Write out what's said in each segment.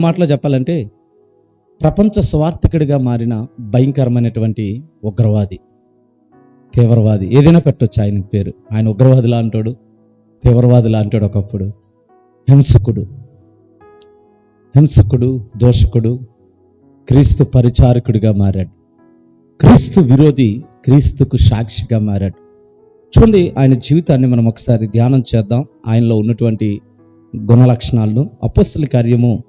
మాటలో చెప్పాలంటే ప్రపంచ స్వార్థకుడిగా మారిన భయంకరమైనటువంటి ఉగ్రవాది తీవ్రవాది ఏదైనా పెట్టొచ్చు ఆయన పేరు. ఆయన ఉగ్రవాదిలా అంటాడు తీవ్రవాదిలా అంటాడు ఒకప్పుడు. హింసకుడు హింసకుడు దోషకుడు క్రీస్తు పరిచారకుడిగా మారాడు. క్రీస్తు విరోధి క్రీస్తుకు సాక్షిగా మారాడు. చూడండి ఆయన జీవితాన్ని మనం ఒకసారి ధ్యానం చేద్దాం. ఆయనలో ఉన్నటువంటి గుణ లక్షణాలను కార్యము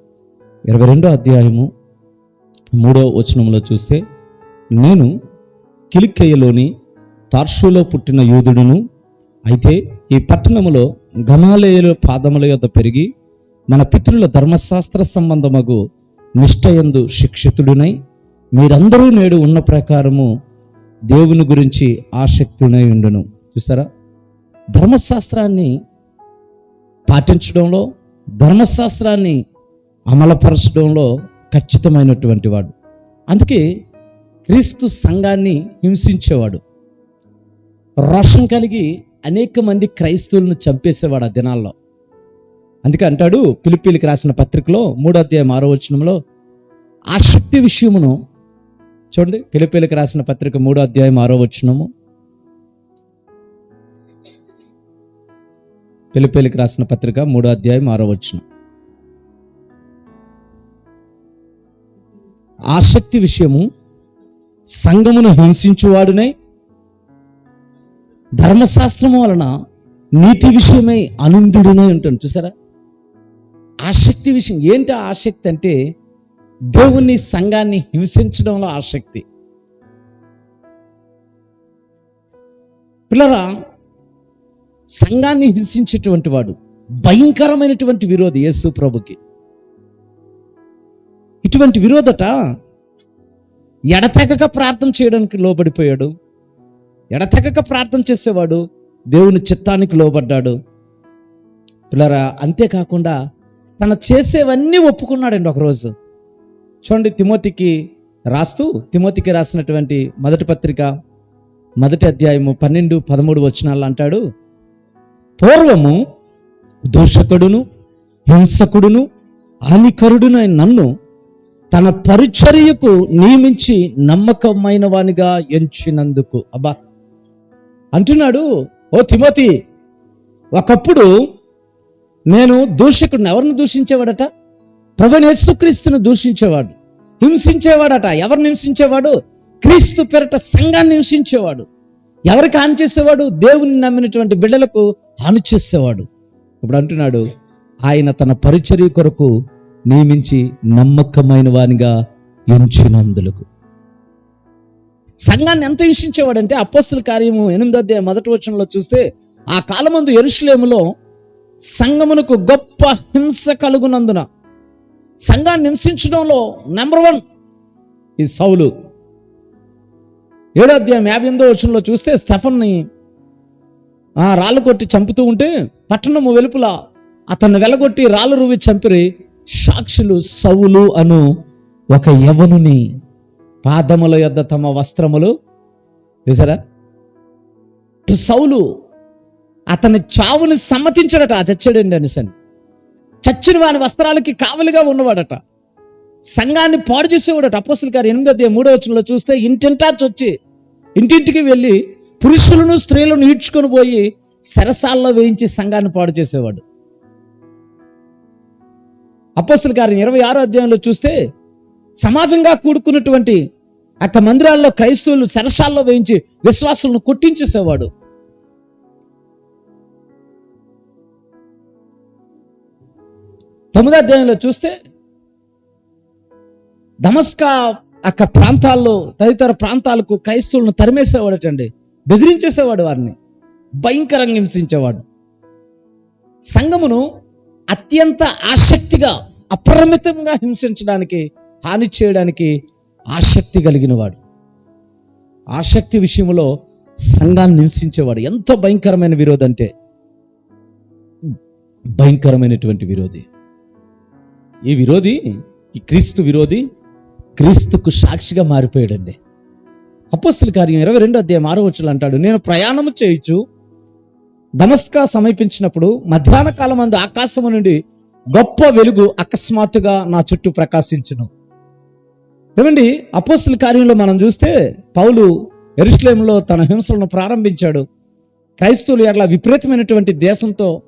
ఇరవై రెండో అధ్యాయము మూడో వచనంలో చూస్తే నేను కిలిక్కయ్యలోని తార్షులో పుట్టిన యూదుడును అయితే ఈ పట్టణములో గమాలయలు పాదముల యొద్ద పెరిగి మన పితృల ధర్మశాస్త్ర సంబంధమగు నిష్టయందు శిక్షితుడునై మీరందరూ నేడు ఉన్న ప్రకారము దేవుని గురించి ఆసక్తునై ఉండును. చూసారా? ధర్మశాస్త్రాన్ని పాటించడంలో ధర్మశాస్త్రాన్ని అమలపరచడంలో ఖచ్చితమైనటువంటి వాడు. అందుకే క్రీస్తు సంఘాన్ని హింసించేవాడు. రోషం కలిగి అనేక మంది క్రైస్తవులను చంపేసేవాడు ఆ దినాల్లో. అందుకే అంటాడు పిలిపిలికి రాసిన పత్రికలో మూడో అధ్యాయం ఆరో వచనంలో ఆసక్తి విషయమును చూడండి పిలిపిలికి రాసిన పత్రిక మూడో అధ్యాయం ఆరో వచనము. పిలిపిలికి రాసిన పత్రిక మూడో అధ్యాయం ఆరో వచనం. ఆసక్తి విషయము సంఘమును హింసించువాడునై ధర్మశాస్త్రము వలన నీతి విషయమై అనందుడునై ఉంటాను చూసారా? ఆసక్తి విషయం. ఏంటి ఆసక్తి అంటే దేవుని సంఘాన్ని హింసించడంలో ఆసక్తి. పిల్లరా సంఘాన్ని హింసించేటువంటి వాడు భయంకరమైనటువంటి విరోధి యేసు ప్రభుకి. ఇటువంటి విరోధట ఎడతెగక ప్రార్థన చేయడానికి లోబడిపోయాడు. ఎడతెగక ప్రార్థన చేసేవాడు దేవుని చిత్తానికి లోబడ్డాడు. పిల్లరా అంతేకాకుండా తన చేసేవన్నీ ఒప్పుకున్నాడండి ఒకరోజు. చూడండి తిమోతికి రాస్తూ తిమోతికి రాసినటువంటి మొదటి పత్రిక మొదటి అధ్యాయము పన్నెండు పదమూడు వచనాలు అంటాడు పూర్వము దూషకుడును హింసకుడును హానికరుడునైన నన్ను తన పరిచర్యకు నియమించి నమ్మకమైన వానిగా ఎంచినందుకు. అబ్బా! అంటున్నాడు ఓ తిమోతి ఒకప్పుడు నేను దూషకుడిని ఎవరిని దూషించేవాడట? ప్రభుని యేసుక్రీస్తుని దూషించేవాడు హింసించేవాడట. ఎవరిని హింసించేవాడు? క్రీస్తు పెరట సంఘాన్ని హింసించేవాడు. ఎవరికి హాని చేసేవాడు? దేవుని నమ్మినటువంటి బిడ్డలకు హాని చేసేవాడు. ఇప్పుడు అంటున్నాడు ఆయన తన పరిచర్య కొరకు నియమించి నమ్మకమైన వానిగా ఎంచినందులకు. సంఘాన్ని ఎంత హింసించేవాడంటే అపోస్తుల కార్యము ఎనిమిదో అధ్యాయం మొదటి వచనంలో చూస్తే ఆ కాలమందు ఎరుషులేములో సంఘమునకు గొప్ప హింస కలుగునందున సంఘాన్ని హింసించడంలో నెంబర్ వన్ ఈ సౌలు. ఏడో అధ్యాయం యాభై ఎనిమిదో వచనంలో చూస్తే స్టెఫన్ని ఆ రాళ్ళు కొట్టి చంపుతూ ఉంటే పట్టణము వెలుపుల అతన్ని వెలగొట్టి రాళ్ళు రువి చంపిరి సాక్షులు సవులు అను ఒక యవనుని పాదముల యొద్ద తమ వస్త్రములు చూసారా? సౌలు అతని చావుని సమ్మతించడట ఆ చచ్చాడండి అనిసని. చచ్చిన వాని వస్త్రాలకి కావలిగా ఉన్నవాడట. సంఘాన్ని పాడు చేసేవాడట. అపోసుల గారు ఎనిమిదో మూడో వచనంలో చూస్తే ఇంటింటా చొచ్చి ఇంటింటికి వెళ్ళి పురుషులను స్త్రీలను ఈడ్చుకొని పోయి సరసాల్లో వేయించి సంఘాన్ని పాడు చేసేవాడు. అపోస్తుల గారిని ఇరవై ఆరో అధ్యాయంలో చూస్తే సమాజంగా కూడుకున్నటువంటి అక్క మందిరాల్లో క్రైస్తవులు సరసాల్లో వేయించి విశ్వాసులను కొట్టించేసేవాడు. తొమ్మిదో అధ్యాయంలో చూస్తే దమస్కా అక్క ప్రాంతాల్లో తదితర ప్రాంతాలకు క్రైస్తవులను తరిమేసేవాడటండి. బెదిరించేసేవాడు వారిని. భయంకరంగా హింసించేవాడు. సంఘమును అత్యంత ఆసక్తిగా అపరిమితంగా హింసించడానికి హాని చేయడానికి ఆసక్తి కలిగిన వాడు ఆసక్తి విషయంలో సంఘాన్ని హింసించేవాడు. ఎంతో భయంకరమైన విరోధి అంటే భయంకరమైనటువంటి విరోధి. ఈ విరోధి ఈ క్రీస్తు విరోధి క్రీస్తుకు సాక్షిగా మారిపోయాడండి. అపోస్తుల కార్యం ఇరవై రెండు అధ్యాయం ఆరో వచ్చులు అంటాడు నేను ప్రయాణము చేయొచ్చు దమస్కా సమీపించినప్పుడు మధ్యాహ్న కాలం అందు ఆకాశము నుండి గొప్ప వెలుగు అకస్మాత్తుగా నా చుట్టూ ప్రకాశించును. ఏమండి అపోస్తుల కార్యంలో మనం చూస్తే పౌలు ఎరుస్లేంలో తన హింసలను ప్రారంభించాడు. క్రైస్తవులు ఎట్లా విపరీతమైనటువంటి దేశంతో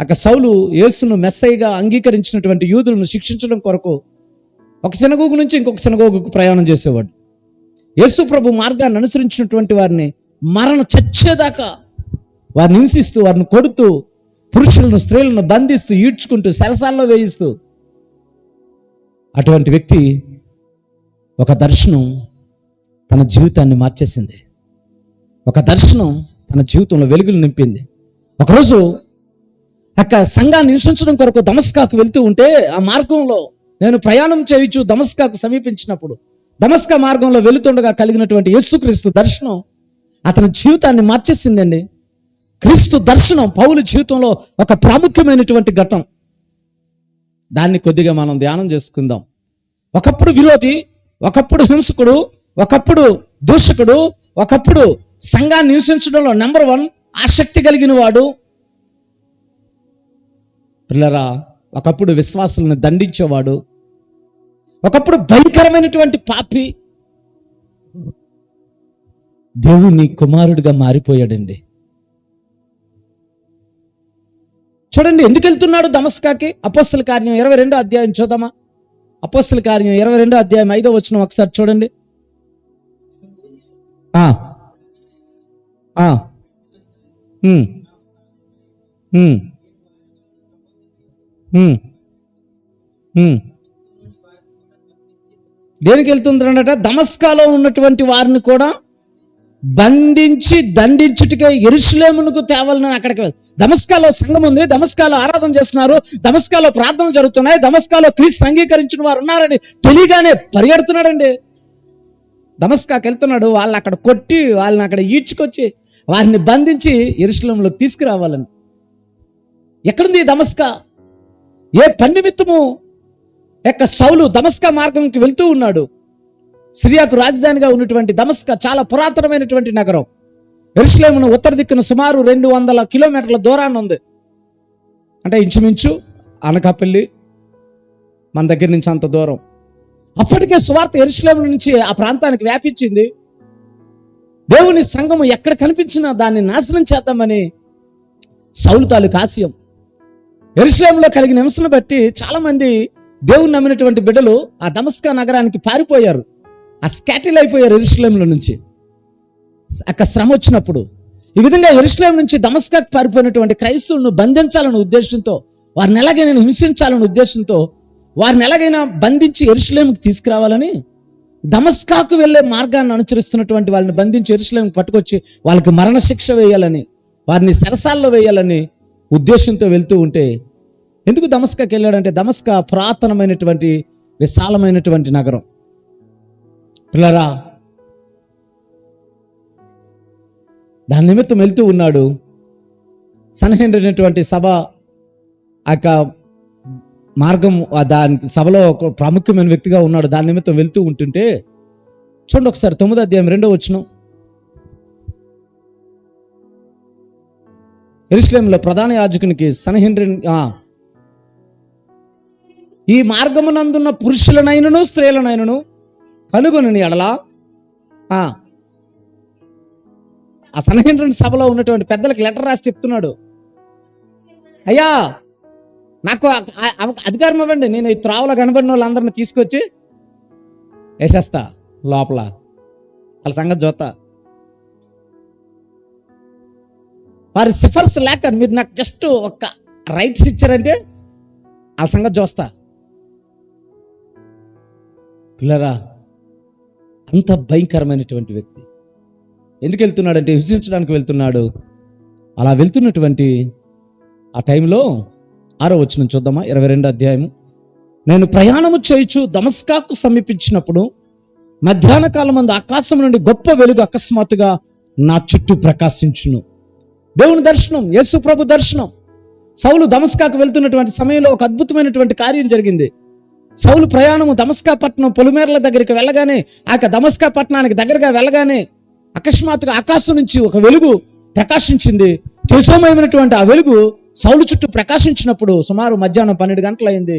అక్క సౌలు యేసును మెస్సైగా అంగీకరించినటువంటి యూదులను శిక్షించడం కొరకు ఒక శనగోగు నుంచి ఇంకొక శనగోగుకు ప్రయాణం చేసేవాడు. యేసు ప్రభు మార్గాన్ని అనుసరించినటువంటి వారిని మరణ చచ్చేదాకా వారిని హింసిస్తూ వారిని కొడుతూ పురుషులను స్త్రీలను బంధిస్తూ ఈడ్చుకుంటూ సరసాల్లో వేయిస్తూ. అటువంటి వ్యక్తి ఒక దర్శనం తన జీవితాన్ని మార్చేసింది. ఒక దర్శనం తన జీవితంలో వెలుగులు నింపింది. ఒకరోజు అక్క సంఘాన్ని హింసించడం కొరకు దమస్కాకు వెళ్తూ ఉంటే ఆ మార్గంలో నేను ప్రయాణం చేయొచ్చు దమస్కాకు సమీపించినప్పుడు దమస్కా మార్గంలో వెళుతుండగా కలిగినటువంటి యేసుక్రీస్తు దర్శనం అతని జీవితాన్ని మార్చేసిందండి. క్రీస్తు దర్శనం పౌలు జీవితంలో ఒక ప్రాముఖ్యమైనటువంటి ఘటం దాన్ని కొద్దిగా మనం ధ్యానం చేసుకుందాం. ఒకప్పుడు విరోధి ఒకప్పుడు హింసకుడు ఒకప్పుడు దూషకుడు ఒకప్పుడు సంఘాన్ని హింసించడంలో నెంబర్ వన్ ఆసక్తి కలిగిన వాడు పిల్లరా ఒకప్పుడు విశ్వాసులను దండించేవాడు. ఒకప్పుడు భయంకరమైనటువంటి పాపి. దేవుని కుమారుడిగా మారిపోయాడండి. చూడండి ఎందుకు వెళ్తున్నాడు దమస్కాకి? అపోస్తుల కార్యం ఇరవై రెండో అధ్యాయం చూద్దామా? అపోస్తుల కార్యం ఇరవై రెండో అధ్యాయం ఐదో వచ్చిన ఒకసారి చూడండి. దేనికి వెళ్తుందంట దమస్కాలో ఉన్నటువంటి వారిని కూడా బంధించి దండించుటకే ఎరుసలేమునకు తేవాలని అక్కడికి దమస్కాలో సంఘం ఉంది దమస్కాలో ఆరాధన చేస్తున్నారు దమస్కాలో ప్రార్థనలు జరుగుతున్నాయి దమస్కాలో క్రీస్తు అంగీకరించిన వారు ఉన్నారని తెలియగానే పరిగెడుతున్నాడండి. దమస్కాకి వెళ్తున్నాడు వాళ్ళని అక్కడ కొట్టి వాళ్ళని అక్కడ ఈడ్చుకొచ్చి వారిని బంధించి ఎరుసలంలోకి తీసుకురావాలని. ఎక్కడుంది దమస్కా? ఏ పని నిమిత్తము యొక్క సౌలు దమస్కా మార్గంకి వెళ్తూ ఉన్నాడు. సిరియాకు రాజధానిగా ఉన్నటువంటి దమస్క చాలా పురాతనమైనటువంటి నగరం. ఎరుసలేమును ఉత్తర దిక్కున సుమారు రెండు వందల కిలోమీటర్ల దూరాన్ని ఉంది. అంటే ఇంచుమించు అనకాపల్లి మన దగ్గర నుంచి అంత దూరం. అప్పటికే సువార్త ఎరుసలేము నుంచి ఆ ప్రాంతానికి వ్యాపించింది. దేవుని సంఘం ఎక్కడ కనిపించినా దాన్ని నాశనం చేద్దామని సౌలు తాలూకు ఆశయం. ఎరుసలేంలో కలిగిన హింసను బట్టి చాలా మంది దేవుని నమ్మినటువంటి బిడ్డలు ఆ దమస్కా నగరానికి పారిపోయారు. ఆ స్కాటిల్ అయిపోయారు ఎరుస్లేంలో నుంచి. అక్కడ శ్రమ వచ్చినప్పుడు. ఈ విధంగా ఎరుస్లేం నుంచి దమస్కాకు పారిపోయినటువంటి క్రైస్తవులను బంధించాలనే ఉద్దేశంతో వారిని ఎలాగైనా హింసించాలనే ఉద్దేశంతో వారిని ఎలాగైనా బంధించి ఎరుస్లేంకి తీసుకురావాలని దమస్కాకు వెళ్ళే మార్గాన్ని అనుసరిస్తున్నటువంటి వాళ్ళని బంధించి ఎరుసలేంకి పట్టుకొచ్చి వాళ్ళకి మరణశిక్ష వేయాలని వారిని సరసాల్లో వేయాలని ఉద్దేశంతో వెళ్తూ ఉంటే ఎందుకు దమస్కాకి వెళ్ళాడంటే దమస్కా పురాతనమైనటువంటి విశాలమైనటువంటి నగరం. పిల్లరా దాని నిమిత్తం వెళ్తూ ఉన్నాడు. సన్హెండ్రైనటువంటి సభ ఆ యొక్క మార్గం దాని సభలో ఒక ప్రాముఖ్యమైన వ్యక్తిగా ఉన్నాడు. దాని నిమిత్తం వెళ్తూ ఉంటుంటే చూడండి ఒకసారి తొమ్మిదో అధ్యాయం రెండో వచ్చిన ఎరుస్లేంలో ప్రధాన యాజకునికి సన్హెండ్రిన్ ఈ మార్గమునందున్న పురుషులనైనను స్త్రీలనైనను కనుగొని ఎడలా? ఆ. సనహేంద్రుని సభలో ఉన్నటువంటి పెద్దలకు లెటర్ రాసి చెప్తున్నాడు. అయ్యా నాకు అధికారం ఇవ్వండి. నేను ఈ త్రావులో కనబడిన వాళ్ళందరిని తీసుకొచ్చి వేసేస్తా లోపల. వాళ్ళ సంగతి చూస్తా. వారి సిఫర్స్ లేక మీరు నాకు జస్ట్ ఒక రైట్స్ ఇచ్చారంటే వాళ్ళ సంగతి చూస్తా. పిల్లరా అంత భయంకరమైనటువంటి వ్యక్తి. ఎందుకు వెళ్తున్నాడంటే హింసించడానికి వెళ్తున్నాడు. అలా వెళ్తున్నటువంటి ఆ టైంలో ఆరో వచ్చిన చూద్దామా? ఇరవై రెండు అధ్యాయము. నేను ప్రయాణము చేయుచు దమస్కాకు సమీపించినప్పుడు మధ్యాహ్న కాలం అందు ఆకాశం నుండి గొప్ప వెలుగు అకస్మాత్తుగా నా చుట్టూ ప్రకాశించును. దేవుని దర్శనం యేసు ప్రభు దర్శనం. సౌలు దమస్కాకు వెళ్తున్నటువంటి సమయంలో ఒక అద్భుతమైనటువంటి కార్యం జరిగింది. సౌలు ప్రయాణము దమస్కా పట్టణం పొలిమేరల దగ్గరికి వెళ్ళగానే ఆ యొక్క దమస్కా పట్టణానికి దగ్గరగా వెళ్ళగానే అకస్మాత్తుగా ఆకాశం నుంచి ఒక వెలుగు ప్రకాశించింది. తేజోమయమైనటువంటి ఆ వెలుగు సౌలు చుట్టూ ప్రకాశించినప్పుడు సుమారు మధ్యాహ్నం పన్నెండు గంటలైంది.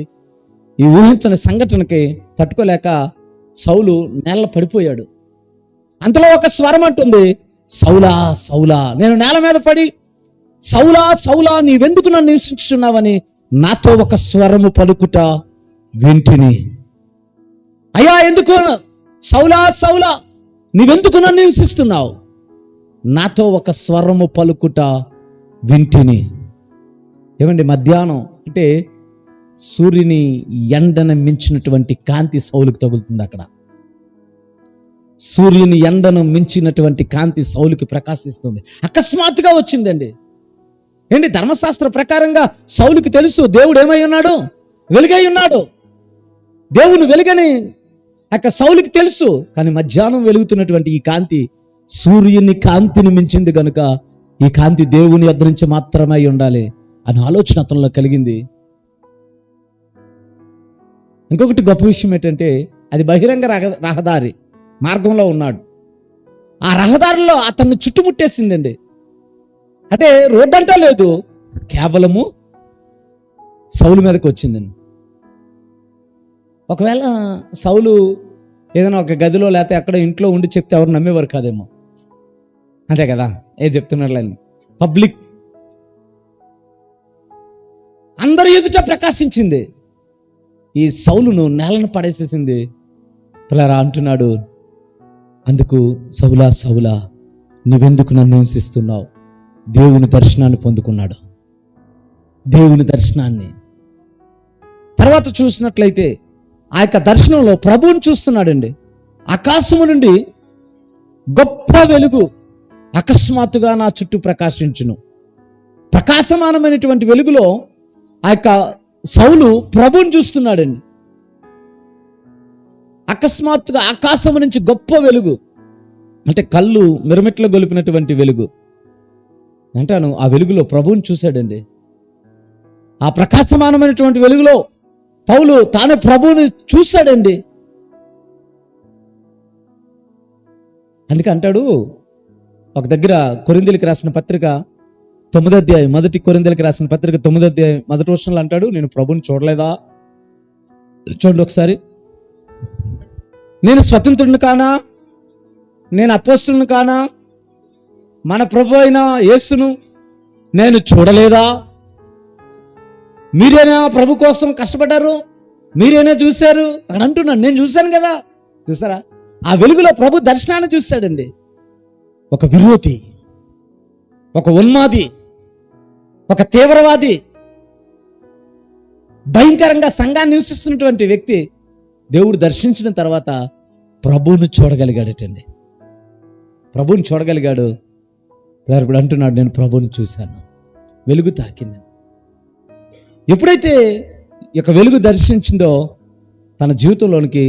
ఈ ఊహించని సంఘటనకి తట్టుకోలేక సౌలు నేల పడిపోయాడు. అంతలో ఒక స్వరం అంటుంది సౌలా సౌలా నేను నేల మీద పడి సౌలా సౌలా నీవెందుకు నన్ను నివసించుచున్నావని నాతో ఒక స్వరము పలుకుట వింటిని. అయ్యా ఎందుకు? సౌలా సౌలా నీవెందుకు నన్ను హింసిస్తున్నావు? నాతో ఒక స్వరము పలుకుట వింటిని. ఏమండి మధ్యాహ్నం అంటే సూర్యుని ఎండన మించినటువంటి కాంతి సౌలుకి తగులుతుంది అక్కడ. సూర్యుని ఎండను మించినటువంటి కాంతి సౌలుకి ప్రకాశిస్తుంది. అకస్మాత్తుగా వచ్చిందండి. ఏంటి ధర్మశాస్త్ర ప్రకారంగా సౌలుకి తెలుసు దేవుడు ఏమై ఉన్నాడు? వెలుగై ఉన్నాడు. దేవుని వెలుగని యొక్క సౌలికి తెలుసు కానీ మధ్యాహ్నం వెలుగుతున్నటువంటి ఈ కాంతి సూర్యుని కాంతిని మించింది గనుక ఈ కాంతి దేవుని యొద్ నుంచి మాత్రమే ఉండాలి అని ఆలోచన అతనిలో కలిగింది. ఇంకొకటి గొప్ప విషయం ఏంటంటే అది బహిరంగ రహ రహదారి మార్గంలో ఉన్నాడు. ఆ రహదారిలో అతన్ని చుట్టుముట్టేసిందండి. అంటే రోడ్డంటా లేదు కేవలము సౌలు మీదకి వచ్చిందండి. ఒకవేళ సౌలు ఏదైనా ఒక గదిలో లేకపోతే అక్కడ ఇంట్లో ఉండి చెప్తే ఎవరు నమ్మేవారు కాదేమో. అంతే కదా? ఏ చెప్తున్నాడులేండి పబ్లిక్ అందరి ఎదుట ప్రకాశించింది. ఈ సౌలును నేలను పడేసేసింది. పిల్లరా అంటున్నాడు అందుకు సౌలా సౌలా నువ్వెందుకు నన్ను హింసిస్తున్నావు? దేవుని దర్శనాన్ని పొందుకున్నాడు. దేవుని దర్శనాన్ని. తర్వాత చూసినట్లయితే ఆ యొక్క దర్శనంలో ప్రభువుని చూస్తున్నాడండి. ఆకాశము నుండి గొప్ప వెలుగు అకస్మాత్తుగా నా చుట్టూ ప్రకాశించును. ప్రకాశమానమైనటువంటి వెలుగులో ఆ యొక్క సౌలు ప్రభుని చూస్తున్నాడండి. అకస్మాత్తుగా ఆకాశం నుంచి గొప్ప వెలుగు అంటే కళ్ళు మిరమిట్లో గొలిపినటువంటి వెలుగు అంటాను ఆ వెలుగులో ప్రభువుని చూశాడండి. ఆ ప్రకాశమానమైనటువంటి వెలుగులో పౌలు తాను ప్రభువుని చూశాడండి అందుకే అంటాడు ఒక దగ్గర కొరిందెలికి రాసిన పత్రిక తొమ్మిది అధ్యాయం మొదటి కొరిందెలికి రాసిన పత్రిక తొమ్మిది అధ్యాయం మొదటి వర్షంలో అంటాడు నేను ప్రభుని చూడలేదా? చూడండి ఒకసారి. నేను స్వతంత్రుని కానా? నేను అపోస్తులను కానా? మన ప్రభు అయిన యేసును నేను చూడలేదా? మీరేనా ప్రభు కోసం కష్టపడ్డారు? మీరేనా చూశారు? అని అంటున్నాను నేను చూశాను కదా. చూసారా? ఆ వెలుగులో ప్రభు దర్శనాన్ని చూశాడండి ఒక విరోధి ఒక ఉన్మాది ఒక తీవ్రవాది భయంకరంగా సంఘాన్ని నివసిస్తున్నటువంటి వ్యక్తి దేవుడు దర్శించిన తర్వాత ప్రభువును చూడగలిగాడటండి. ప్రభువుని చూడగలిగాడు. ఇప్పుడు అంటున్నాడు నేను ప్రభువుని చూశాను. వెలుగు తాకింది. ఎప్పుడైతే యొక్క వెలుగు దర్శించిందో తన జీవితంలోనికి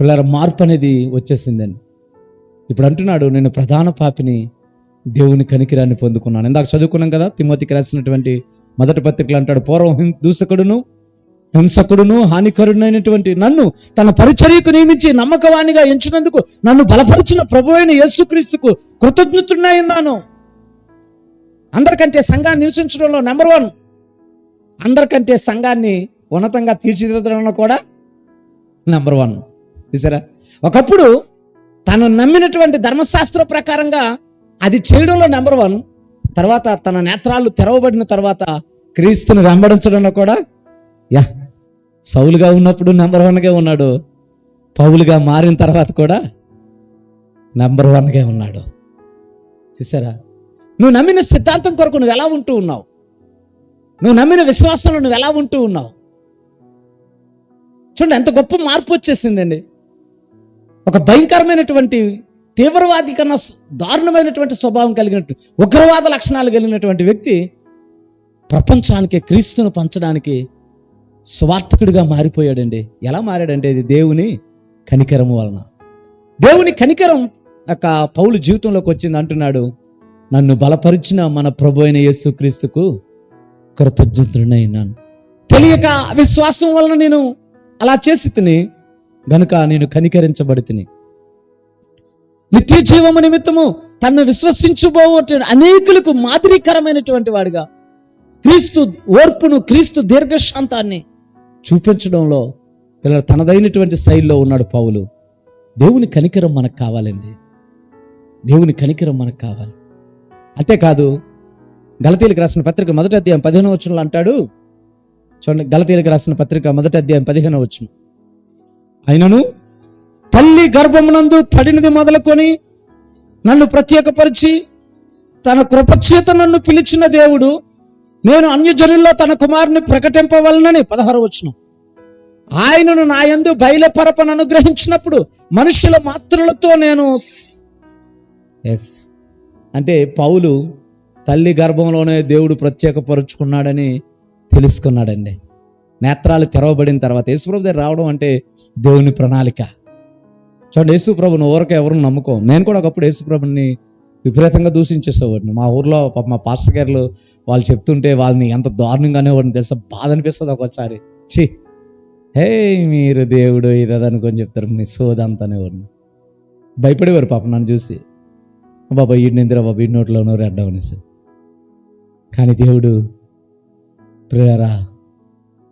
పిల్లల మార్పు అనేది వచ్చేసిందని. ఇప్పుడు అంటున్నాడు నేను ప్రధాన పాపిని దేవుని కనికిరాన్ని పొందుకున్నాను. ఇందాక చదువుకున్నాం కదా తిమ్మతికి రాసినటువంటి మొదటి పత్రికలు అంటాడు పూర్వం దూసకుడును హింసకుడును హానికరుడైనటువంటి నన్ను తన పరిచర్యకు నియమించి నమ్మకవాణిగా ఎంచినందుకు నన్ను బలపరిచిన ప్రభువైన యేసుక్రీస్తుకు కృతజ్ఞతుడినై ఉన్నాను అందరికంటే సంఘాన్ని నివసించడంలో నెంబర్ వన్ అందరికంటే సంఘాన్ని ఉన్నతంగా తీర్చిదిద్దడంలో కూడా నెంబర్ వన్ చూసారా? ఒకప్పుడు తను నమ్మినటువంటి ధర్మశాస్త్ర ప్రకారంగా అది చేయడంలో నెంబర్ వన్ తర్వాత తన నేత్రాలు తెరవబడిన తర్వాత క్రీస్తుని వెంబడించడంలో కూడా యా సౌలుగా ఉన్నప్పుడు నెంబర్ వన్గా ఉన్నాడు. పౌలుగా మారిన తర్వాత కూడా నెంబర్ వన్గా ఉన్నాడు. చూసారా? నువ్వు నమ్మిన సిద్ధాంతం కొరకు నువ్వు ఎలా ఉంటూ ఉన్నావు? నువ్వు నమ్మిన విశ్వాసంలో నువ్వు ఎలా ఉంటూ ఉన్నావు? చూడండి ఎంత గొప్ప మార్పు వచ్చేసిందండి. ఒక భయంకరమైనటువంటి తీవ్రవాది కన్నా దారుణమైనటువంటి స్వభావం కలిగినట్టు ఉగ్రవాద లక్షణాలు కలిగినటువంటి వ్యక్తి ప్రపంచానికి క్రీస్తును పంచడానికి స్వార్థకుడిగా మారిపోయాడండి. ఎలా మారాడంటే ఇది దేవుని కనికరం వలన. దేవుని కనికరం యొక్క పౌలు జీవితంలోకి వచ్చింది అంటున్నాడు నన్ను బలపరిచిన మన ప్రభు అయిన యేసు క్రీస్తుకు తెలియక విశ్వాసం వలన నేను అలా చేసి తిని గనుక నేను కనికరించబడి తిని నిత్య జీవము నిమిత్తము తన్ను విశ్వసించుబోవట అనేకులకు మాదిరికరమైనటువంటి వాడిగా క్రీస్తు ఓర్పును క్రీస్తు దీర్ఘశాంతాన్ని చూపించడంలో ఇలా తనదైనటువంటి శైలిలో ఉన్నాడు పావులు దేవుని కనికరం మనకు కావాలండి. దేవుని కనికరం మనకు కావాలి. అంతేకాదు గలతీలకు రాసిన పత్రిక మొదటి అధ్యాయం పదిహేను వచనంలో అంటాడు. చూడండి గలతీలకు రాసిన పత్రిక మొదటి అధ్యాయం పదిహేను వచనం. అయినను తల్లి గర్భమునందు పడినది మొదలుకొని నన్ను ప్రత్యేకపరిచి తన కృపచేత నన్ను పిలిచిన దేవుడు నేను అన్యజనుల్లో తన కుమారుని ప్రకటింపవలనని పదహారు వచ్చిన ఆయనను నా యందు బయలుపరపను అనుగ్రహించినప్పుడు మనుషుల మాత్రులతో నేను ఎస్. అంటే పౌలు తల్లి గర్భంలోనే దేవుడు ప్రత్యేకపరుచుకున్నాడని తెలుసుకున్నాడండి. నేత్రాలు తెరవబడిన తర్వాత యేసుప్రభు దగ్గర రావడం అంటే దేవుని ప్రణాళిక. చూడండి యేసుప్రభుని ఊరక ఎవరు నమ్ముకోం. నేను కూడా ఒకప్పుడు యేసుప్రభుని విపరీతంగా దూషించేసేవాడిని. మా ఊర్లో పాప మా పాస్టర్ గారు వాళ్ళు చెప్తుంటే వాళ్ళని ఎంత దారుణంగానే వాడిని తెలుసా? బాధ అనిపిస్తుంది ఒక్కోసారి. ఛీ! హే మీరు దేవుడు ఇదనుకొని చెప్తారు. మీ సోదంతానే వాడిని భయపడేవారు పాప నన్ను చూసి. బాబా వీడిని ఇందిరా బాబా వీడి నోట్లో నోరు అడ్డం అనేసి. కానీ దేవుడు ప్రియరా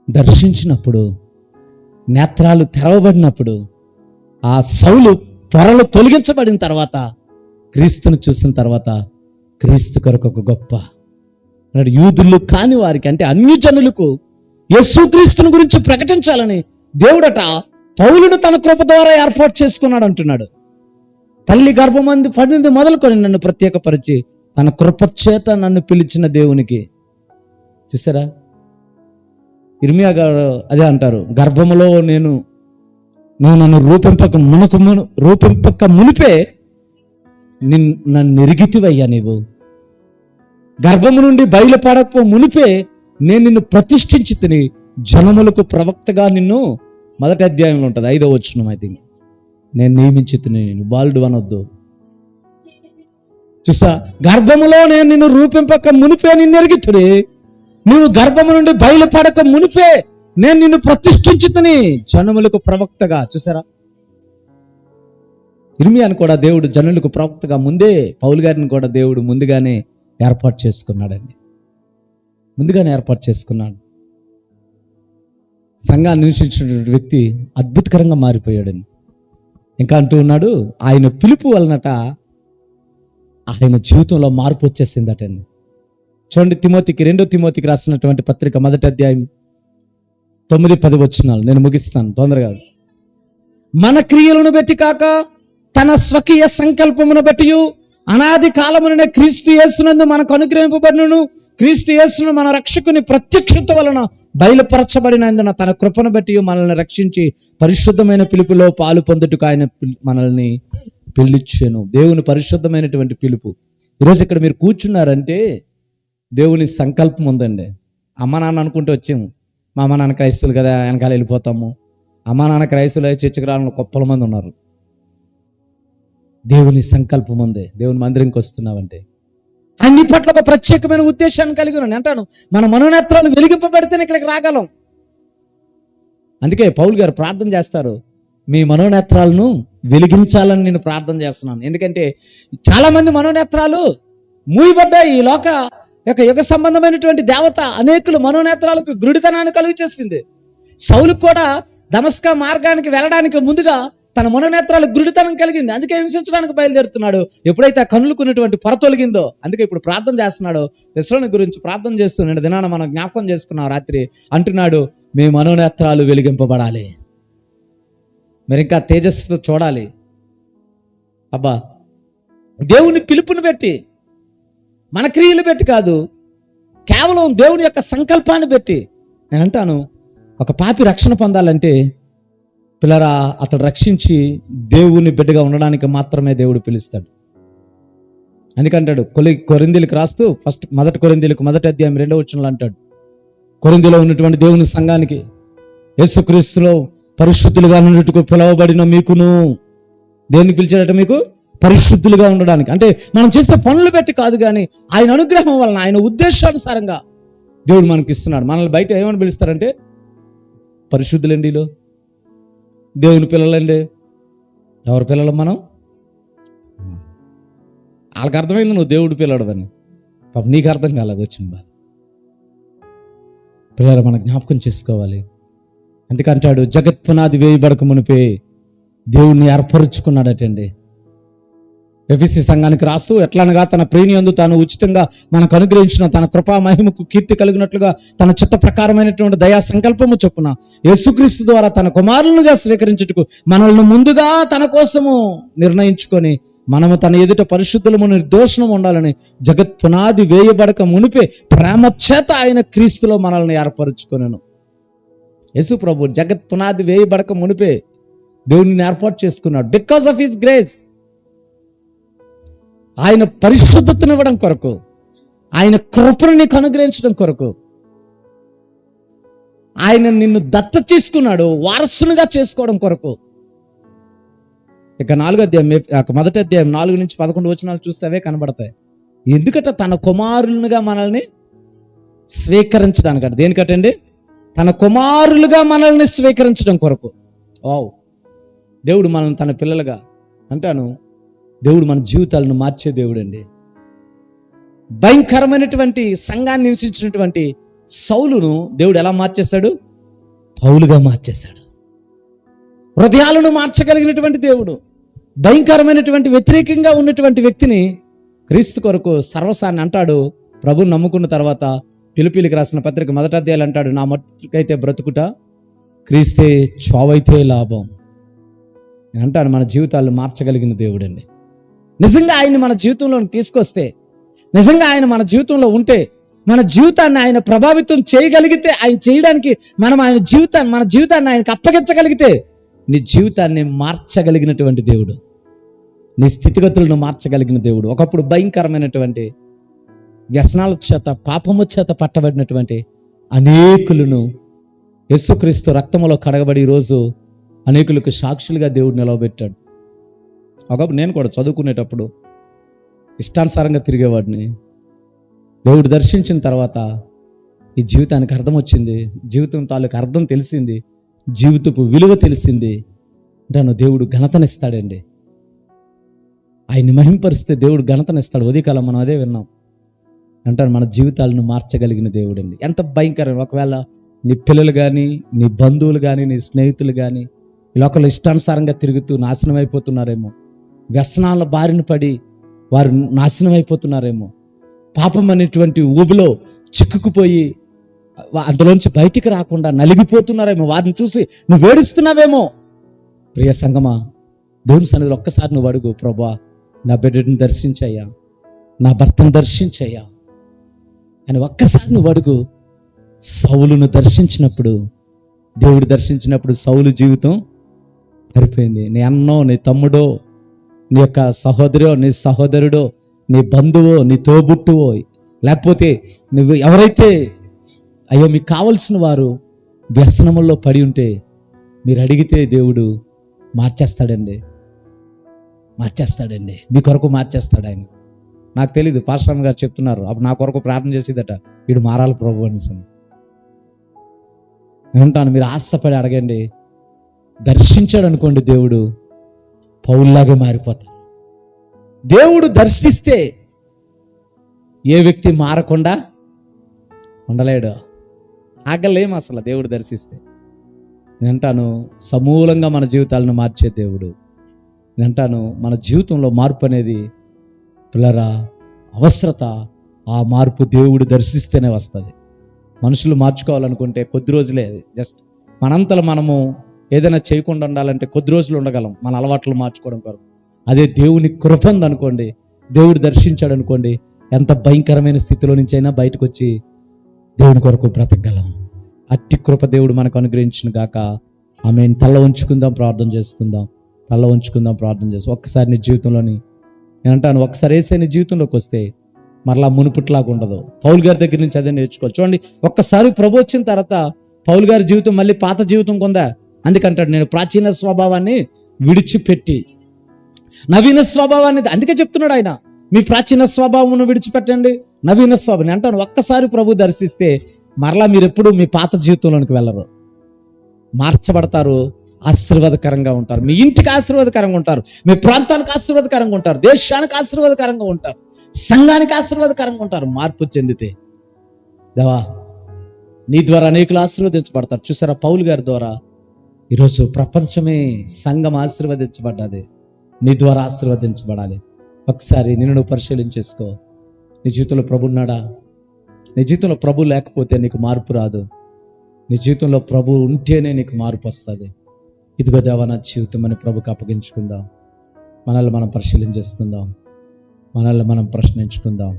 దర్శించినప్పుడు నేత్రాలు తెరవబడినప్పుడు ఆ సౌలు పొరలు తొలగించబడిన తర్వాత క్రీస్తును చూసిన తర్వాత క్రీస్తు కొరకు ఒక గొప్ప అన్నాడు యూదులు కాని వారికి అంటే అన్ని జనులకు యేసుక్రీస్తుని గురించి ప్రకటించాలని దేవుడట పౌలును తన కృప ద్వారా ఏర్పాటు చేసుకున్నాడు అంటున్నాడు. తల్లి గర్భమంది పడింది మొదలుకొని నన్ను ప్రత్యేకపరిచి తన కృప చేత నన్ను పిలిచిన దేవునికి. చూసారా? ఇర్మియా గారు అదే అంటారు గర్భములో నేను నువ్వు నన్ను రూపింపక మునకు మును రూపింపక మునిపే నిన్ నన్ను నిరిగితివయ్యా నీవు. గర్భము నుండి బయలుపడక మునిపే నేను నిన్ను ప్రతిష్ఠించి తిని జనములకు ప్రవక్తగా నిన్ను మొదటి అధ్యాయంలో ఉంటుంది ఐదో వచ్చిన ఐ థింక్. నేను నియమించి తిని నేను బాలుడు అనొద్దు. చూసా? గర్భములో నేను నిన్ను రూపింపక మునిపే నిన్ను ఎరిగితుడి నువ్వు గర్భము నుండి బయలుపడక మునిపే నేను నిన్ను ప్రతిష్ఠించుతని. జనములకు ప్రవక్తగా చూసారా? ఇర్మియాను కూడా దేవుడు జనులకు ప్రవక్తగా ముందే పౌలు గారిని కూడా దేవుడు ముందుగానే ఏర్పాటు చేసుకున్నాడండి. ముందుగానే ఏర్పాటు చేసుకున్నాడు. సంఘాన్ని నివసించినటువంటి వ్యక్తి అద్భుతకరంగా మారిపోయాడండి. ఇంకా అంటూ ఉన్నాడు ఆయన పిలుపు వలనట ఆయన జీవితంలో మార్పు వచ్చేసిందటండి. చూడండి తిమోతికి రెండో తిమోతికి రాసినటువంటి పత్రిక మొదటి అధ్యాయం తొమ్మిది పది వచ్చినాలు నేను ముగిస్తాను తొందరగా మన క్రియలను బట్టి కాక తన స్వకీయ సంకల్పమును బట్టి అనాది కాలముననే క్రీస్తు యేసునందు మనకు అనుగ్రహింపబడినను క్రీస్తు యేసును మన రక్షకుని ప్రత్యక్షత వలన బయలుపరచబడినందున తన కృపను బట్టి మనల్ని రక్షించి పరిశుద్ధమైన పిలుపులో పాలు పొందుటకు ఆయన మనల్ని పిలిచాను. దేవుని పరిశుద్ధమైనటువంటి పిలుపు. ఈరోజు ఇక్కడ మీరు కూర్చున్నారంటే దేవుని సంకల్పం ఉందండి. అమ్మ నాన్న అనుకుంటూ వచ్చాము. మా అమ్మ నాన్న క్రైస్తువులు కదా వెనకాల వెళ్ళిపోతాము. అమ్మ నాన్న క్రైస్తువులు చర్చకు రావాలని గొప్పల మంది ఉన్నారు. దేవుని సంకల్పం ఉంది. దేవుని మందిరంకి వస్తున్నావంటే. అన్ని పట్ల ఒక ప్రత్యేకమైన ఉద్దేశాన్ని కలిగి ఉన్నాను. అంటాను మన మనోనేత్రాలు వెలిగింపబడితేనే ఇక్కడికి రాగలం. అందుకే పౌల్ గారు ప్రార్థన చేస్తారు మీ మనోనేత్రాలను వెలిగించాలని నేను ప్రార్థన చేస్తున్నాను. ఎందుకంటే చాలా మంది మనోనేత్రాలు మూయబడ్డాయి. ఈ లోక యొక్క యుగ సంబంధమైనటువంటి దేవత అనేకులు మనోనేత్రాలకు గురుడితనాన్ని కలుగు చేసింది సౌలు కూడా దమస్క మార్గానికి వెళ్ళడానికి ముందుగా తన మనోనేత్రాలు గురుడితనం కలిగింది. అందుకే హింసించడానికి బయలుదేరుతున్నాడు. ఎప్పుడైతే ఆ కన్నులుకున్నటువంటి పొర తొలగిందో అందుకే ఇప్పుడు ప్రార్థన చేస్తున్నాడు. దశలోని గురించి ప్రార్థన చేస్తూ నిన్న దినాన మనం జ్ఞాపకం చేసుకున్నాం రాత్రి. అంటున్నాడు మీ మనోనేత్రాలు వెలిగింపబడాలి. మీరు ఇంకా తేజస్సుతో చూడాలి. అబ్బా దేవుని పిలుపుని పెట్టి మన క్రియలు పెట్టి కాదు కేవలం దేవుని యొక్క సంకల్పాన్ని పెట్టి నేను అంటాను ఒక పాపి రక్షణ పొందాలంటే పిల్లరా అతడు రక్షించి దేవుని బిడ్డగా ఉండడానికి మాత్రమే దేవుడు పిలుస్తాడు. అందుకంటాడు కొలి కొరిందీలకు రాస్తూ ఫస్ట్ మొదటి కొరిందీలకు మొదటి అధ్యాయం రెండో వచనంలో అంటాడు. కొరిందీలో ఉన్నటువంటి దేవుని సంఘానికి యేసుక్రీస్తులో పరిశుద్ధులుగా ఉన్నట్టుకు పిలవబడిన మీకును. దేన్ని పిలిచాడట మీకు? పరిశుద్ధులుగా ఉండడానికి. అంటే మనం చేసే పనులు పెట్టి కాదు కానీ ఆయన అనుగ్రహం వలన ఆయన ఉద్దేశానుసారంగా దేవుడు మనకి ఇస్తున్నాడు. మనల్ని బయట ఏమని పిలుస్తారంటే? పరిశుద్ధులండిలో దేవుని పిల్లలండి. ఎవరి పిల్లలు మనం? వాళ్ళకి అర్థమైంది నువ్వు దేవుడు పిల్లడు అని పాప నీకు అర్థం కాలేదు వచ్చిన బాధ. పిల్లలు మన జ్ఞాపకం చేసుకోవాలి. అందుకంటాడు జగత్ పునాది వేయబడక మునిపే దేవుణ్ణి ఏర్పరుచుకున్నాడటండి. ఎఫ్ఎస్సి సంఘానికి రాస్తూ ఎట్లనగా తన ప్రేణి అందు తాను ఉచితంగా మనకు అనుగ్రహించిన తన కృపా మహిమకు కీర్తి కలిగినట్లుగా తన చిత్త ప్రకారమైనటువంటి దయా సంకల్పము చొప్పున యేసుక్రీస్తు ద్వారా తన కుమారులుగా స్వీకరించుటకు మనల్ని ముందుగా తన కోసము నిర్ణయించుకొని మనము తన ఎదుట పరిశుద్ధులము నిర్దోషణం ఉండాలని జగత్ పునాది వేయబడక మునిపే ప్రేమ చేత ఆయన క్రీస్తులో మనల్ని ఏర్పరుచుకొనను. యేసు ప్రభు జగత్ పునాది వేయబడక మునిపే దేవుని ఏర్పాటు చేసుకున్నాడు. బికాస్ ఆఫ్ హిస్ గ్రేస్ ఆయన పరిశుద్ధతను ఇవ్వడం కొరకు ఆయన కృపను నీకు అనుగ్రహించడం కొరకు. ఆయన నిన్ను దత్త తీసుకున్నాడు వారసునిగా చేసుకోవడం కొరకు. ఇక నాలుగో అధ్యాయం మొదటి అధ్యాయం నాలుగు నుంచి పదకొండు వచనాలు చూస్తే అవే కనబడతాయి. ఎందుకట తన కుమారులుగా మనల్ని స్వీకరించడానికి దేనికటండి? తన కుమారులుగా మనల్ని స్వీకరించడం కొరకు. వావ్. దేవుడు మనల్ని తన పిల్లలుగా అంటాను. దేవుడు మన జీవితాలను మార్చే దేవుడు అండి భయంకరమైనటువంటి సంఘాన్ని నివసించినటువంటి సౌలును దేవుడు ఎలా మార్చేశాడు పౌలుగా మార్చేశాడు హృదయాలను మార్చగలిగినటువంటి దేవుడు భయంకరమైనటువంటి వ్యతిరేకంగా ఉన్నటువంటి వ్యక్తిని క్రీస్తు కొరకు సర్వసాన్ని అంటాడు. ప్రభుని నమ్ముకున్న తర్వాత పిలిపిలికి రాసిన పత్రిక మొదట అధ్యాయులు అంటాడు నా మట్టుకైతే బ్రతుకుట క్రీస్తే చావైతే లాభం. నేను అంటాను మన జీవితాలను మార్చగలిగిన దేవుడండి. నిజంగా ఆయన్ని మన జీవితంలో తీసుకొస్తే నిజంగా ఆయన మన జీవితంలో ఉంటే మన జీవితాన్ని ఆయన ప్రభావితం చేయగలిగితే ఆయన చేయడానికి మనం ఆయన జీవితాన్ని మన జీవితాన్ని ఆయనకు అప్పగించగలిగితే నీ జీవితాన్ని మార్చగలిగినటువంటి దేవుడు. నీ స్థితిగతులను మార్చగలిగిన దేవుడు. ఒకప్పుడు భయంకరమైనటువంటి వ్యసనాల చేత పాపము చేత పట్టబడినటువంటి అనేకులను యేసుక్రీస్తు రక్తములో కడగబడి ఈరోజు అనేకులకు సాక్షులుగా దేవుడు నిలవబెట్టాడు. ఒకప్పుడు నేను కూడా చదువుకునేటప్పుడు ఇష్టానుసారంగా తిరిగేవాడిని. దేవుడు దర్శించిన తర్వాత ఈ జీవితానికి అర్థం వచ్చింది. జీవితం తాలూకు అర్థం తెలిసింది. జీవితపు విలువ తెలిసింది. నన్ను దేవుడు ఘనతనిస్తాడండి. ఆయన్ని మహింపరిస్తే దేవుడు ఘనతనిస్తాడు. ఉదయకాలం మనం అదే విన్నాం. అంటారు మన జీవితాలను మార్చగలిగిన దేవుడండి. ఎంత భయంకరం. ఒకవేళ నీ పిల్లలు కానీ నీ బంధువులు కానీ నీ స్నేహితులు కానీ ఈ లోకల్ ఇష్టానుసారంగా తిరుగుతూ నాశనం అయిపోతున్నారేమో. వ్యసనాల బారిన పడి వారు నాశనం అయిపోతున్నారేమో పాపం అనేటువంటి ఊబిలో చిక్కుకుపోయి అందులోంచి బయటికి రాకుండా నలిగిపోతున్నారేమో. వారిని చూసి నువ్వు వేడిస్తున్నావేమో ప్రియ సంగమా దేవుని సన్నిధిలో ఒక్కసారి నువ్వు అడుగు ప్రభా నా బిడ్డని దర్శించయ్యా. నా భర్తను దర్శించయ్యా. అని ఒక్కసారి నువ్వు అడుగు సౌలును దర్శించినప్పుడు దేవుడు దర్శించినప్పుడు సౌలు జీవితం సరిపోయింది. నీ అన్నో నీ తమ్ముడో నీ యొక్క సహోదరో నీ సహోదరుడో నీ బంధువో నీ తోబుట్టువో లేకపోతే నువ్వు ఎవరైతే అయ్యో మీకు కావలసిన వారు వ్యసనముల్లో పడి ఉంటే మీరు అడిగితే దేవుడు మార్చేస్తాడండి. మార్చేస్తాడండి. మీ కొరకు మార్చేస్తాడు ఆయన. నాకు తెలీదు పాస్టర్ గారు చెప్తున్నారు. అప్పుడు నా కొరకు ప్రార్థన చేసేదట. వీడు మారాలి ప్రభు అనేసి. నేను మీరు ఆశపడి అడగండి. దర్శించాడు అనుకోండి దేవుడు పౌల్లాగా మారిపోతారు. దేవుడు దర్శిస్తే ఏ వ్యక్తి మారకుండా ఉండలేడు. ఆగలేం అసలు దేవుడు దర్శిస్తే. వింటాను సమూలంగా మన జీవితాలను మార్చే దేవుడు. వింటాను మన జీవితంలో మార్పు అనేది పిల్లరా అవసరత ఆ మార్పు దేవుడు దర్శిస్తేనే వస్తుంది. మనుషులు మార్చుకోవాలనుకుంటే కొద్ది రోజులే అది జస్ట్ మనంతలో మనము ఏదైనా చేయకుండా ఉండాలంటే కొద్ది రోజులు ఉండగలం. మన అలవాట్లు మార్చుకోవడం కొరకు. అదే దేవుని కృప ఉందనుకోండి దేవుడు దర్శించాడు అనుకోండి ఎంత భయంకరమైన స్థితిలో నుంచి అయినా బయటకు వచ్చి దేవుని కొరకు బ్రతకగలం. అట్టి కృప దేవుడు మనకు అనుగ్రహించిన గాక. ఆమె తల్ల ఉంచుకుందాం ప్రార్థన చేసుకుందాం. తల్ల ఉంచుకుందాం ప్రార్థన చేసి ఒక్కసారి నీ జీవితంలోని నేను అంటాను ఒకసారి వేసే నీ జీవితంలోకి వస్తే మరలా మునుపుట్లాగా ఉండదు. పౌల్ గారి దగ్గర నుంచి అదే నేర్చుకోవాలి. చూడండి ఒక్కసారి ప్రభు వచ్చిన తర్వాత పౌల్ గారి జీవితం మళ్ళీ పాత జీవితం కొందా? అందుకంటాడు నేను ప్రాచీన స్వభావాన్ని విడిచిపెట్టి. నవీన స్వభావాన్ని అందుకే చెప్తున్నాడు ఆయన మీ ప్రాచీన స్వభావమును విడిచిపెట్టండి. నవీన స్వభావం అంటాను ఒక్కసారి ప్రభు దర్శిస్తే మరలా మీరు ఎప్పుడు మీ పాత జీవితంలోనికి వెళ్ళరు. మార్చబడతారు ఆశీర్వాదకరంగా ఉంటారు. మీ ఇంటికి ఆశీర్వాదకరంగా ఉంటారు మీ ప్రాంతానికి ఆశీర్వాదకరంగా ఉంటారు దేశానికి ఆశీర్వాదకరంగా ఉంటారు సంఘానికి ఆశీర్వాదకరంగా ఉంటారు. మార్పు చెందితే దేవా నీ ద్వారా అనేకులు ఆశీర్వదించబడతారు. చూసారా పౌలు గారి ద్వారా ఈరోజు ప్రపంచమే సంఘం ఆశీర్వదించబడ్డది. నీ ద్వారా ఆశీర్వదించబడాలి. ఒకసారి నిన్ను పరిశీలించేసుకో నీ జీవితంలో ప్రభున్నాడా నీ జీవితంలో ప్రభు లేకపోతే నీకు మార్పు రాదు. నీ జీవితంలో ప్రభు ఉంటేనే నీకు మార్పు వస్తుంది. ఇదిగో దేవా నా జీవితం అని ప్రభుకి అప్పగించుకుందాం. మనల్ని మనం పరిశీలించేసుకుందాం మనల్ని మనం ప్రశ్నించుకుందాం.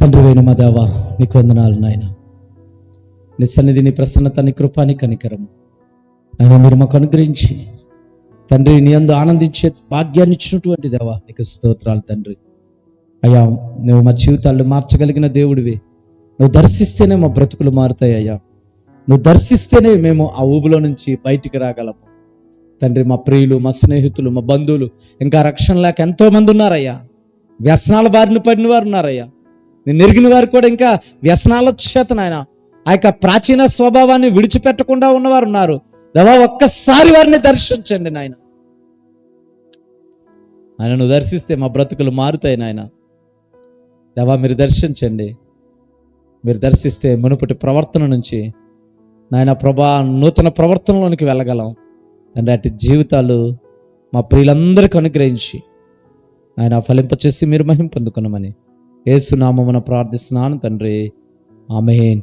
తండ్రి అయిన మా దేవా నీకు వందనాలు నాయన. నీ సన్నిధిని ప్రసన్నత నీ కృప కనికరం ఆయన మీరు మాకు అనుగ్రహించి తండ్రి నీ అందు ఆనందించే భాగ్యాన్ని ఇచ్చినటువంటి దేవా నీకు స్తోత్రాలు తండ్రి. అయ్యా నువ్వు మా జీవితాల్లో మార్చగలిగిన దేవుడివి. నువ్వు దర్శిస్తేనే మా బ్రతుకులు మారుతాయి అయ్యా. నువ్వు దర్శిస్తేనే మేము ఆ ఊబులో నుంచి బయటికి రాగలము. తండ్రి మా ప్రియులు మా స్నేహితులు మా బంధువులు ఇంకా రక్షణ లేక ఎంతో మంది ఉన్నారయ్యా. వ్యసనాల బారిన పడిన వారు ఉన్నారయ్యా. నేను నెరిగిన వారు కూడా ఇంకా వ్యసనాల చేత నాయన. ఆ యొక్క ప్రాచీన స్వభావాన్ని విడిచిపెట్టకుండా ఉన్నవారు ఉన్నారు. దవా ఒక్కసారి వారిని దర్శించండి నాయన. ఆయనను దర్శిస్తే మా బ్రతుకులు మారుతాయి నాయన. దవా మీరు దర్శించండి. మీరు దర్శిస్తే మునుపటి ప్రవర్తన నుంచి నాయన ప్రభా నూతన ప్రవర్తనలోనికి వెళ్ళగలం. తండ్రి అటు జీవితాలు మా ప్రియులందరికీ అనుగ్రహించి ఆయన ఫలింపచేసి మీరు మహిం పొందుకున్నామని ఏసునామమున ప్రార్థిస్తున్నాను తండ్రి. ఆమెన్.